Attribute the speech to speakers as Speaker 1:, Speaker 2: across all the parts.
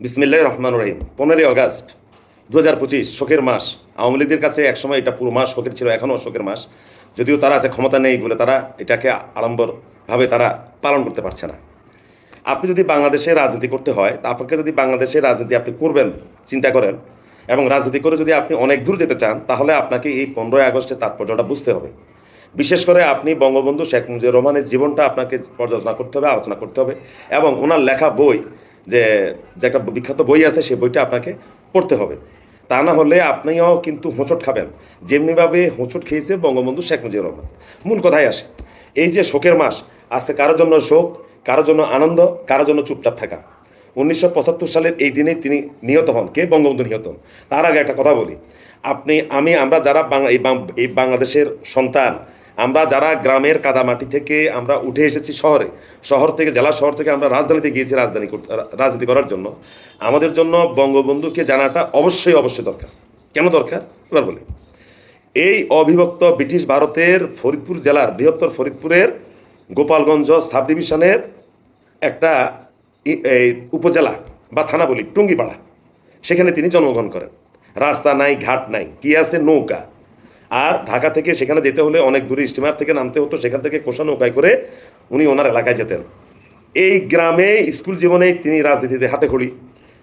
Speaker 1: বিসমিল্লাহ রহমান রহিম। পনেরোই আগস্ট দু হাজার পঁচিশ, শোকের মাস। আওয়ামী লীগের কাছে একসময় এটা পুরো মাস শোকের ছিল, এখনও শোকের মাস। যদিও তারা আছে, ক্ষমতা নেই বলে তারা এটাকে আড়ম্বরভাবে তারা পালন করতে পারছে না। আপনি যদি বাংলাদেশে রাজনীতি করতে হয়, তা আপনাকে যদি বাংলাদেশে রাজনীতি আপনি করবেন, চিন্তা করেন, এবং রাজনীতি করে যদি আপনি অনেক দূর যেতে চান, তাহলে আপনাকে এই পনেরোই আগস্টের তাৎপর্যটা বুঝতে হবে। বিশেষ করে আপনি বঙ্গবন্ধু শেখ মুজিবুর রহমানের জীবনটা আপনাকে পর্যালোচনা করতে হবে, আলোচনা করতে হবে, এবং ওনার লেখা বই যে যে একটা বিখ্যাত বই আছে, সেই বইটা আপনাকে পড়তে হবে। তা না হলে আপনিও কিন্তু হোঁচট খাবেন। যেমনিভাবে হোঁচট খেয়েছে বঙ্গবন্ধু শেখ মুজিবুর রহমান। মূল কথাই আসে, এই যে শোকের মাস আছে কারোর জন্য শোক, কারোর জন্য আনন্দ, কারোর জন্য চুপচাপ থাকা। উনিশশো পঁচাত্তর সালের এই দিনেই তিনি নিহত হন। কে বঙ্গবন্ধু নিহত হন? তার আগে একটা কথা বলি। আপনি, আমি, আমরা যারা বাংলা এই বাংলাদেশের সন্তান আমরা যারা গ্রামের কাদামাটি থেকে আমরা উঠে এসেছি শহরে, শহর থেকে জেলা শহর থেকে আমরা রাজধানীতে গিয়েছি রাজধানী রাজনীতি করার জন্য, আমাদের জন্য বঙ্গবন্ধুকে জানাটা অবশ্যই অবশ্যই দরকার। কেন দরকার? এবার বলি। এই অবিভক্ত ব্রিটিশ ভারতের ফরিদপুর জেলার, বৃহত্তর ফরিদপুরের গোপালগঞ্জ সাব ডিভিশনের একটা উপজেলা বা থানা বলি, টুঙ্গিপাড়া। সেখানে তিনি জন্মগ্রহণ করেন। রাস্তা নাই, ঘাট নাই, কি আছে? নৌকা। আর ঢাকা থেকে সেখানে যেতে হলে অনেক দূরে স্টিমার থেকে নামতে হতো, সেখান থেকে কোষা নৌকায় করে উনি ওনার এলাকায় যেতেন। এই গ্রামে স্কুল জীবনে তিনি রাজনীতিতে হাতে খড়ি।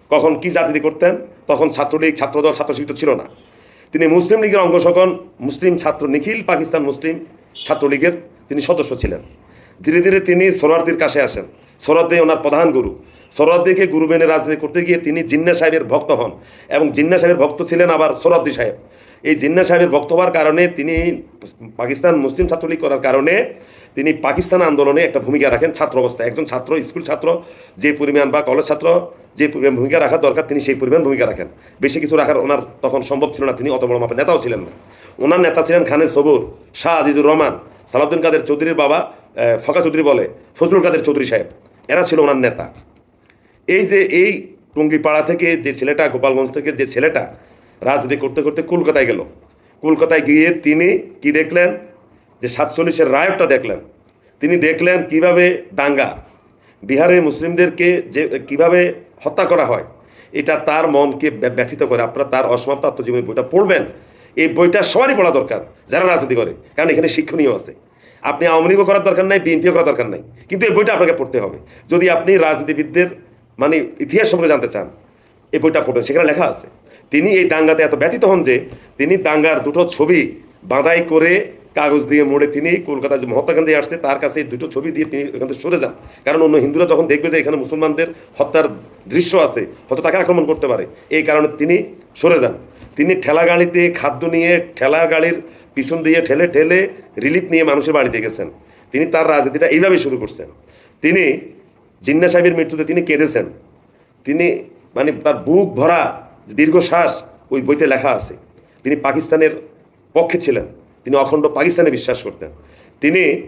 Speaker 1: কখন কি জাতিতে করতেন, তখন ছাত্রলীগ, ছাত্রদল ছাত্র শিবির ছিল না। তিনি মুসলিম লীগের অঙ্গ সকল, মুসলিম ছাত্র নিখিল পাকিস্তান মুসলিম ছাত্রলীগের তিনি সদস্য ছিলেন। ধীরে ধীরে তিনি সোনারদির কাছে আসেন। সোনারদি ওনার প্রধান গুরু। সোনারদিকে গুরু মেনে রাজনীতি করতে গিয়ে তিনি জিন্না সাহেবের ভক্ত হন এবং জিন্না সাহেবের ভক্ত ছিলেন আবার সোরাবদি সাহেব। এই জিন্না সাহেবের ভক্ত হওয়ার কারণে তিনি পাকিস্তান মুসলিম ছাত্রলীগ করার কারণে তিনি পাকিস্তান আন্দোলনে একটা ভূমিকা রাখেন ছাত্র অবস্থায় একজন ছাত্র, স্কুল ছাত্র, যে পরিমাণ বা কলেজ ছাত্র, যে পরিমাণ ভূমিকা রাখার দরকার, তিনি সেই পরিমাণ ভূমিকা রাখেন। বেশি কিছু রাখার ওনার তখন সম্ভব ছিল না, তিনি অত বড় মাপের নেতাও ছিলেন না। ওনার নেতা ছিলেন খানের সবুর, শাহ আজিজুর রহমান, সালাউদ্দিন কাদের চৌধুরীর বাবা ফকা চৌধুরী বলে, ফজলুল কাদের চৌধুরী সাহেব। এরা ছিল ওনার নেতা। এই যে এই টুঙ্গিপাড়া থেকে যে ছেলেটা, গোপালগঞ্জ থেকে যে ছেলেটা রাজনীতি করতে করতে কলকাতায় গেল। কলকাতায় গিয়ে তিনি কি দেখলেন? যে সাতচল্লিশের রায়টটা দেখলেন। তিনি দেখলেন কীভাবে দাঙ্গা, বিহারের মুসলিমদেরকে যে, কীভাবে হত্যা করা হয়, এটা তার মনকে ব্য- ব্যথিত করে। আপনারা তার অসমাপ্ত আত্মজীবনী বইটা পড়বেন। এই বইটা সবারই পড়া দরকার, যারা রাজনীতি করে, কারণ এখানে শিক্ষণীয় আছে। আপনি আওয়ামী লীগও করার দরকার নাই, বিএনপিও করার দরকার নাই। কিন্তু এই বইটা আপনাকে পড়তে হবে। যদি আপনি রাজনীতিবিদদের মানে ইতিহাস সম্পর্কে জানতে চান, এই বইটা পড়বেন। সেখানে লেখা আছে তিনি এই দাঙ্গাতে এত ব্যথিত হন যে তিনি দাঙ্গার দুটো ছবি বাঁধাই করে কাগজ দিয়ে মোড়ে তিনি কলকাতা যে মহাত্মা গান্ধী আসছে, তার কাছে এই দুটো ছবি দিয়ে তিনি এখান থেকে সরে যান। কারণ অন্য হিন্দুরা যখন দেখবে যে এখানে মুসলমানদের হত্যার দৃশ্য আছে, হয়তো তাকে আক্রমণ করতে পারে। এই কারণে তিনি সরে যান। তিনি ঠেলা গাড়িতে খাদ্য নিয়ে ঠেলা গাড়ির পিছন দিয়ে ঠেলে ঠেলে রিলিফ নিয়ে মানুষের বাড়িতে গেছেন। তিনি তার রাজনীতিটা এইভাবেই শুরু করছেন। তিনি জিন্না সাহেবের মৃত্যুতে তিনি কেঁদেছেন। তিনি মানে তার বুক ভরা দীর্ঘশ্বাস ওই বইতে লেখা আছে। তিনি পাকিস্তানের পক্ষে ছিলেন। তিনি অখণ্ড পাকিস্তানে বিশ্বাস করতেন। তিনি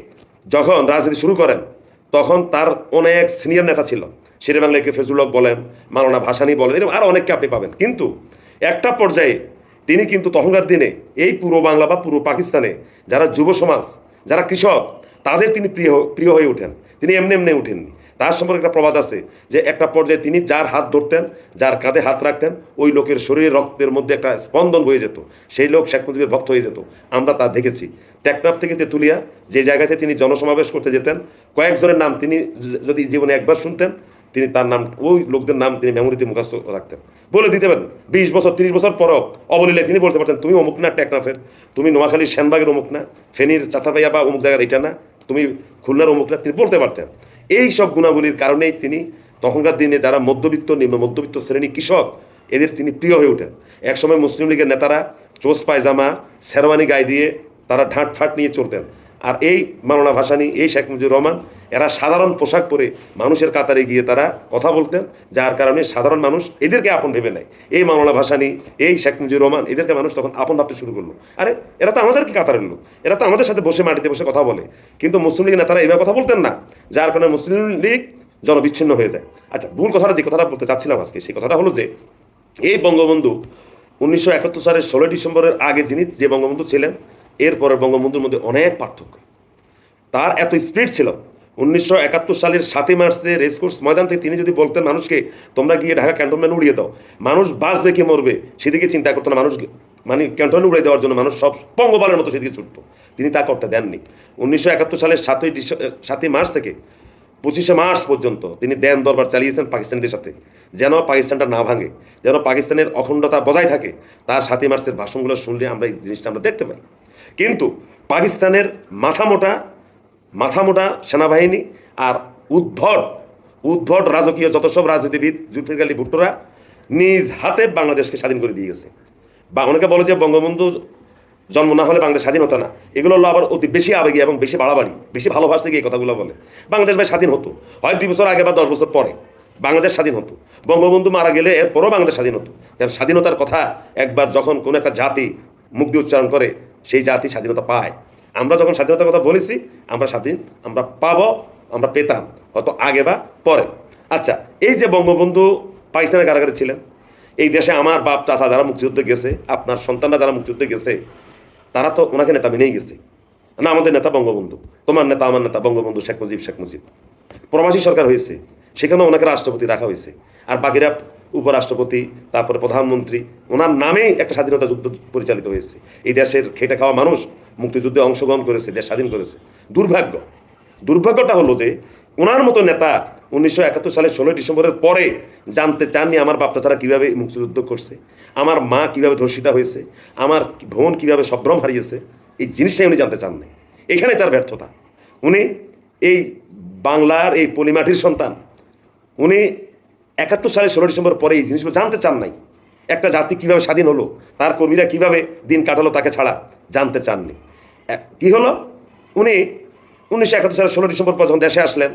Speaker 1: যখন রাজনীতি শুরু করেন, তখন তার অনেক সিনিয়র নেতা ছিল। শেরে বাংলাকে ফেজুল হক বলেন, মাওলানা ভাসানি বলেন, এরকম আরও অনেককে আপনি পাবেন। কিন্তু একটা পর্যায়ে তিনি কিন্তু তখনকার দিনে এই পূর্ব বাংলা বা পূর্ব পাকিস্তানে যারা যুব সমাজ, যারা কৃষক, তাদের তিনি প্রিয় প্রিয় হয়ে ওঠেন। তিনি এমনি এমনি উঠেননি। তার সম্পর্কে একটা প্রবাদ আছে যে একটা পর্যায়ে তিনি যার হাত ধরতেন, যার কাঁধে হাত রাখতেন, ওই লোকের শরীরে রক্তের মধ্যে একটা স্পন্দন হয়ে যেত। সেই লোক শেখ মুজিবের ভক্ত হয়ে যেত। আমরা তা দেখেছি। টেকনাফ থেকে তেঁতুলিয়া, যে জায়গাতে তিনি জনসমাবেশ করতে যেতেন, কয়েকজনের নাম তিনি যদি জীবনে একবার শুনতেন, তিনি তার নাম, ওই লোকদের নাম তিনি মেমোরিতে মুখস্থ রাখতেন। বলে দিতে পারেন, বিশ বছর, তিরিশ বছর পরও অবলীলে তিনি বলতে পারতেন, তুমি অমুক না টেকনাফের? তুমি নোয়াখালীর সেনবাগের অমুক না? ফেনীর চাতাপাইয়া বা অমুক জায়গার এটা না? তুমি খুলনার অমুক না? তিনি বলতে পারতেন। এই সব গুণাবলীর কারণেই তিনি তখনকার দিনে যারা মধ্যবিত্ত নিম্ন মধ্যবিত্ত শ্রেণি কৃষক, এদের তিনি প্রিয় হয়ে ওঠেন। একসময় মুসলিম লীগের নেতারা চোস পায়জামা, শেরওয়ানি গায়ে দিয়ে তারা ঠাঁট ফাঁট নিয়ে চলতেন আর এই মাওলানা ভাসানি, এই শেখ মুজিবুর রহমান, এরা সাধারণ পোশাক পরে মানুষের কাতারে গিয়ে তারা কথা বলতেন, যার কারণে সাধারণ মানুষ এদেরকে আপন ভেবে নেয়। এই মাওলানা ভাসানি, এই শেখ মুজিবুর রহমান, এদেরকে মানুষ তখন আপন ভাবতে শুরু করল। আরে, এরা তো আমাদেরকে কাতারের লোক, এরা তো আমাদের সাথে বসে মাটিতে বসে কথা বলে। কিন্তু মুসলিম লীগ নেতারা এইভাবে কথা বলতেন না, যার কারণে মুসলিম লীগ জনবিচ্ছিন্ন হয়ে যায়। আচ্ছা ভুল কথাটা যে কথাটা বলতে চাচ্ছিলাম আজকে, সেই কথাটা হলো যে, এই বঙ্গবন্ধু উনিশশো একাত্তর সালের ষোলোই ডিসেম্বরের আগে যিনি যে বঙ্গবন্ধু ছিলেন এরপরে বঙ্গবন্ধুর মধ্যে অনেক পার্থক্য। তার এত স্পিড ছিল, উনিশশো একাত্তর সালের সাতই মার্চে রেসকোর্স ময়দান থেকে তিনি যদি বলতেন মানুষকে, তোমরা গিয়ে ঢাকা ক্যান্টনমেন্ট উড়িয়ে দাও। মানুষ বাঁচবে কি মরবে সেদিকে চিন্তা করতো না। মানুষ মানে ক্যান্টনমেন্ট উড়িয়ে দেওয়ার জন্য মানুষ সব পঙ্গপালের মতো সেদিকে ছুটতো। তিনি তা করতে দেননি। উনিশশো একাত্তর সালের সাতই ডিসে- সাতই মার্চ থেকে পঁচিশে মার্চ পর্যন্ত তিনি দেন দরবার চালিয়েছেন পাকিস্তানিদের সাথে। যেন পাকিস্তানটা না ভাঙে, যেন পাকিস্তানের অখণ্ডতা বজায় থাকে, তার সাতই মার্চের ভাষণগুলো শুনলে আমরা এই জিনিসটা আমরা দেখতে পাই। কিন্তু পাকিস্তানের মাথামোটা মাথামোটা সেনাবাহিনী আর উদ্ভট উদ্ভট রাজকীয় যত সব রাজনীতিবিদ জুলফিকার আলী ভুট্টোরা নিজ হাতে বাংলাদেশকে স্বাধীন করে দিয়ে গেছে। বা অনেকে বলে যে বঙ্গবন্ধু জন্ম না হলে বাংলাদেশ স্বাধীনতা না। এগুলো হলো আবার অতি বেশি আবেগী এবং বেশি বাড়াবাড়ি, বেশি ভালোবাসতে গিয়ে কথাগুলো বলে। বাংলাদেশ ভাই স্বাধীন হতো। হয় দুই বছর আগে বা দশ বছর পরে বাংলাদেশ স্বাধীন হতো। বঙ্গবন্ধু মারা গেলে এরপরও বাংলাদেশ স্বাধীন হতো। স্বাধীনতার কথা একবার যখন কোনো একটা জাতি দিয়ে উচ্চারণ করে সেই জাতি স্বাধীনতা পায়। আমরা যখন স্বাধীনতার কথা বলেছি, আমরা স্বাধীন, আমরা পাবো, আমরা পেতাম, হয়তো আগে বা পরে। আচ্ছা এই যে বঙ্গবন্ধু পাকিস্তানের কারাগারে ছিলেন, এই দেশে আমার বাপ চাচা যারা মুক্তিযুদ্ধে গেছে, আপনার সন্তানরা যারা মুক্তিযুদ্ধে গেছে, তারা তো ওনাকে নেতা মেনেই গেছে। না, আমাদের নেতা বঙ্গবন্ধু, তোমার নেতা, আমার নেতা বঙ্গবন্ধু শেখ মুজিব শেখ মুজিব। প্রবাসী সরকার হয়েছে সেখানে ওনাকে রাষ্ট্রপতি রাখা হয়েছে। আর বাকিরা উপরাষ্ট্রপতি, তারপরে প্রধানমন্ত্রী, ওনার নামেই একটা স্বাধীনতা যুদ্ধ পরিচালিত হয়েছে। এই দেশের খেটে খাওয়া মানুষ মুক্তিযুদ্ধে অংশগ্রহণ করেছে, দেশ স্বাধীন করেছে। দুর্ভাগ্য। দুর্ভাগ্যটা হলো যে, ওনার মতো নেতা উনিশশো একাত্তর সালের ষোলোই ডিসেম্বরের পরে জানতে চাননি আমার বাপটা ছাড়া কীভাবে মুক্তিযুদ্ধ করছে, আমার মা কীভাবে ধর্ষিতা হয়েছে, আমার বোন কীভাবে সভ্রম হারিয়েছে, এই জিনিসটাই উনি জানতে চাননি। এখানে তার ব্যর্থতা। উনি এই বাংলার এই পলিমাটির সন্তান। উনি একাত্তর সালে ষোলো ডিসেম্বর পরে এই জিনিসগুলো জানতে চান নাই। একটা জাতি কীভাবে স্বাধীন হলো, তার কর্মীরা কীভাবে দিন কাটালো তাকে ছাড়া জানতে চাননি। কি হলো? উনি উনিশশো একাত্তর সালে ষোলো ডিসেম্বর পর যখন দেশে আসলেন,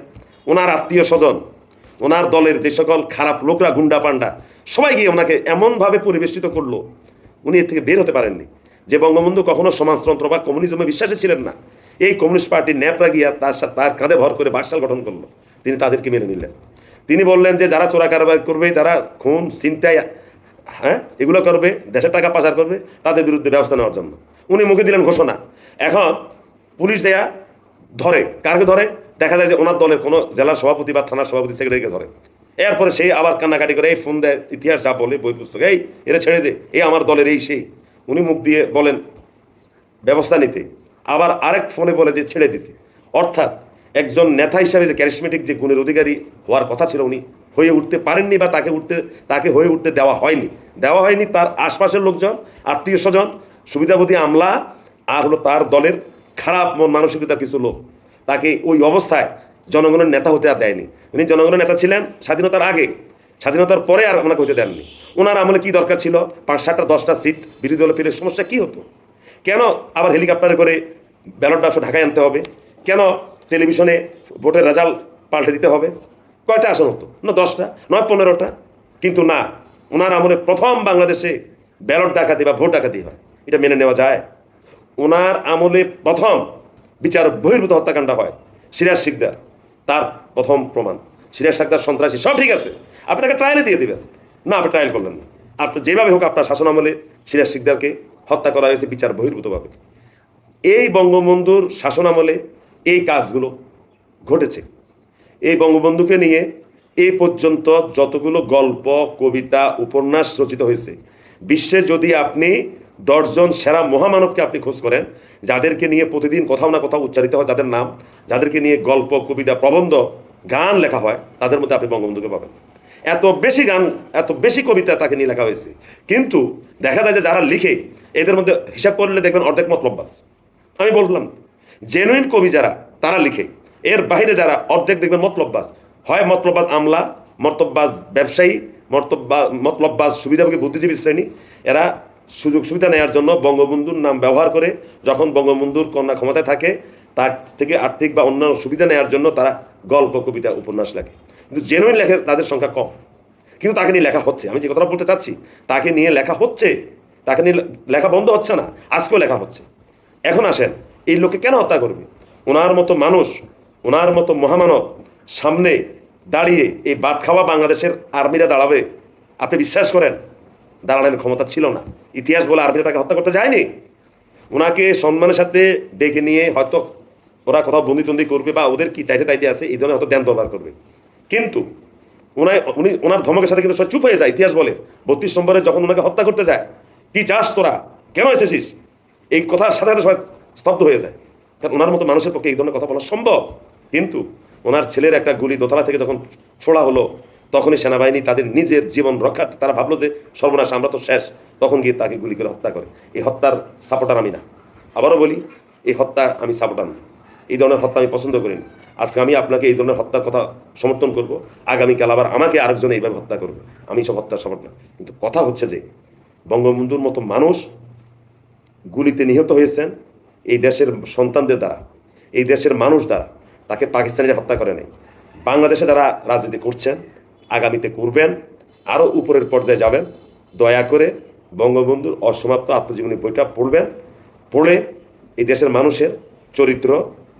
Speaker 1: ওনার আত্মীয় স্বজন, ওনার দলের যে সকল খারাপ লোকরা, গুন্ডা পান্ডা সবাই গিয়ে ওনাকে এমনভাবে পরিবেষ্টিত করল, উনি এর থেকে বের হতে পারেননি। যে বঙ্গবন্ধু কখনো সমাজতন্ত্র বা কমিউনিজমে বিশ্বাসী ছিলেন না, এই কমিউনিস্ট পার্টির ন্যাপরা গিয়া তার সাথে তার কাঁধে ভর করে বাকশাল গঠন করল। তিনি তাদেরকে মেনে নিলেন। তিনি বললেন যে, যারা চোরা কারবার করবে যারা খুন চিন্তায় হ্যাঁ এগুলো করবে, দেশের টাকা পাচার করবে, তাদের বিরুদ্ধে ব্যবস্থা নেওয়ার জন্য। উনি মুখে দিলেন ঘোষণা। এখন পুলিশ দেয়া ধরে। কারকে ধরে? দেখা যায় যে ওনার দলের কোনো জেলার সভাপতি বা থানার সভাপতি সেক্রেটারিকে ধরে। এরপরে সেই আবার কান্নাকাটি করে, এই ফোন দেয় ইতিহাস যা বলে, বই পুস্তক, এই এরা ছেড়ে দে এই আমার দলের এই সেই। উনি মুখ দিয়ে বলেন, ব্যবস্থা নিতে। আবার আরেক ফোনে বলে যে, ছেড়ে দিতে। অর্থাৎ একজন নেতা হিসাবে যে ক্যারিসমেটিক যে গুণের অধিকারী হওয়ার কথা ছিল উনি, হয়ে উঠতে পারেননি বা তাকে উঠতে, তাকে হয়ে উঠতে দেওয়া হয়নি। দেওয়া হয়নি তার আশপাশের লোকজন, আত্মীয় স্বজন সুবিধাবতী আমলা, আর হলো তার দলের খারাপ মন কিছু লোক। তাকে ওই অবস্থায় জনগণের নেতা হতে আর দেয়নি। উনি জনগণের নেতা ছিলেন স্বাধীনতার আগে। স্বাধীনতার পরে আর ওনাকে হতে দেননি। ওনার আমলে কি দরকার ছিল? পাঁচ সাতটা, দশটা সিট, বিরোধী দলে ফিরে সমস্যা কী হতো? কেন আবার হেলিকপ্টারে করে ব্যালট বাক্স ঢাকায় আনতে হবে? কেন টেলিভিশনে ভোটের রেজাল্ট পাল্টে দিতে হবে। কয়টা আসন হতো? না, দশটা নয় পনেরোটা? কিন্তু না, ওনার আমলে প্রথম বাংলাদেশে ব্যালট ডাকাতি বা ভোট ডাকাতি হয়। এটা মেনে নেওয়া যায়। ওনার আমলে প্রথম বিচার বহির্ভূত হত্যাকাণ্ড হয়, সিরাজ শিকদার। তার প্রথম প্রমাণ। সিরাজ শিকদার সন্ত্রাসী, সব ঠিক আছে। আপনি তাকে ট্রায়ালে দিয়ে দেবেন। না, আপনি ট্রায়াল করলেন না। আপনি যেভাবে হোক আপনার শাসন আমলে সিরাজ শিকদারকে হত্যা করা হয়েছে বিচার বহির্ভূতভাবে। এই বঙ্গবন্ধুর শাসন আমলে এই কাজগুলো ঘটেছে। এই বঙ্গবন্ধুকে নিয়ে এই পর্যন্ত যতগুলো গল্প, কবিতা, উপন্যাস রচিত হয়েছে, বিশ্বে যদি আপনি দশজন সেরা মহামানবকে আপনি খোঁজ করেন, যাদেরকে নিয়ে প্রতিদিন কোথাও না কোথাও উচ্চারিত হয় যাদের নাম, যাদেরকে নিয়ে গল্প, কবিতা, প্রবন্ধ, গান লেখা হয়, তাদের মধ্যে আপনি বঙ্গবন্ধুকে পাবেন। এত বেশি গান, এত বেশি কবিতা তাকে নিয়ে লেখা হয়েছে। কিন্তু দেখা যায় যে যারা লিখে, এদের মধ্যে হিসাব করলে দেখবেন অর্ধেক মতলব্বাস আমি বললাম জেনুইন কবি যারা, তারা লিখে। এর বাইরে যারা, অর্ধেক দেখবেন মতলববাজ। হয় মতলববাজ আমলা, মতলববাজ ব্যবসায়ী, মতলব্বা, মতলববাজ সুবিধাভোগী বুদ্ধিজীবী শ্রেণি। এরা সুযোগ সুবিধা নেওয়ার জন্য বঙ্গবন্ধুর নাম ব্যবহার করে, যখন বঙ্গবন্ধুর কন্যা ক্ষমতায় থাকে, তার থেকে আর্থিক বা অন্যান্য সুবিধা নেওয়ার জন্য তারা গল্প, কবিতা, উপন্যাস লেখে। কিন্তু জেনুইন লেখে তাদের সংখ্যা কম। কিন্তু তাকে নিয়ে লেখা হচ্ছে। আমি যে কথাটা বলতে চাচ্ছি, তাকে নিয়ে লেখা হচ্ছে, তাকে নিয়ে লেখা বন্ধ হচ্ছে না, আজকেও লেখা হচ্ছে। এখন আসেন এই লোকে কেন হত্যা করবে? ওনার মতো মানুষ, ওনার মতো মহামানব সামনে দাঁড়িয়ে এই বাদ খাওয়া বাংলাদেশের আর্মিরা দাঁড়াবে, আপনি বিশ্বাস করেন? দাঁড়ানোর ক্ষমতা ছিল না। ইতিহাস বলে আর্মিরা তাকে হত্যা করতে যায়নি। ওনাকে সম্মানের সাথে ডেকে নিয়ে হয়তো ওরা কোথাও বন্দি তন্দি করবে বা ওদের কি চাইতে চাইতে আছে, এই ধরনের হয়তো ধ্যান দরবার করবে। কিন্তু ওনায় উনি, ওনার ধমকের সাথে কিন্তু চুপ হয়ে যায়, ইতিহাস বলে। বত্রিশ নম্বরে যখন ওনাকে হত্যা করতে যায়, কি চাস তোরা? কেন এসেছিস? এই কথার সাথে সাথে স্তব্ধ হয়ে যায়। কারণ ওনার মতো মানুষের পক্ষে এই ধরনের কথা বলা সম্ভব। কিন্তু ওনার ছেলের একটা গুলি দোতলা থেকে যখন ছোড়া হলো, তখনই সেনাবাহিনী তাদের নিজের জীবন রক্ষার্থে তারা ভাবলো যে সর্বনাশ, আমরা তো শেষ। তখন গিয়ে তাকে গুলি করে হত্যা করে। এই হত্যার সাপোর্টার আমি না। আবারও বলি, এই হত্যা আমি সাপোর্টার না। এই ধরনের হত্যা আমি পছন্দ করি না আজকে আমি আপনাকে এই ধরনের হত্যার কথা সমর্থন করব। আগামীকাল আবার আমাকে আরেকজন এইভাবে হত্যা করবে। আমি সব হত্যার সাপোর্ট না। কিন্তু কথা হচ্ছে যে, বঙ্গবন্ধুর মতো মানুষ গুলিতে নিহত হয়েছেন। এই দেশের সন্তানদের দ্বারা, এই দেশের মানুষ দ্বারা তাকে পাকিস্তানিরা হত্যা করে নাই। বাংলাদেশে যারা রাজনীতি করছেন, আগামীতে করবেন, আরও উপরের পর্যায়ে যাবেন, দয়া করে বঙ্গবন্ধুর অসমাপ্ত আত্মজীবনী বইটা পড়বেন, পড়ে এই দেশের মানুষের চরিত্র,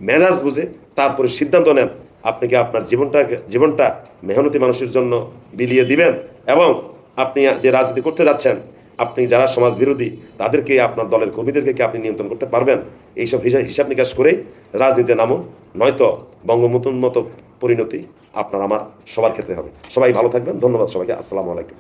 Speaker 1: মেজাজ বুঝে তারপরে সিদ্ধান্ত নেন আপনি কি আপনার জীবনটা জীবনটা মেহনতি মানুষের জন্য বিলিয়ে দিবেন এবং আপনি যে রাজনীতি করতে যাচ্ছেন আপনি যারা সমাজ বিরোধী, তাদেরকে, আপনার দলের কর্মীদেরকে আপনি নিয়ন্ত্রণ করতে পারবেন? এইসব হিসাব হিসাব নিকাশ করেই রাজনীতিতে নামুন, নয়তো বঙ্গবন্ধুর মতো পরিণতি আপনার আমার সবার ক্ষেত্রে হবে। সবাই ভালো থাকবেন, ধন্যবাদ সবাইকে, আসসালামু আলাইকুম।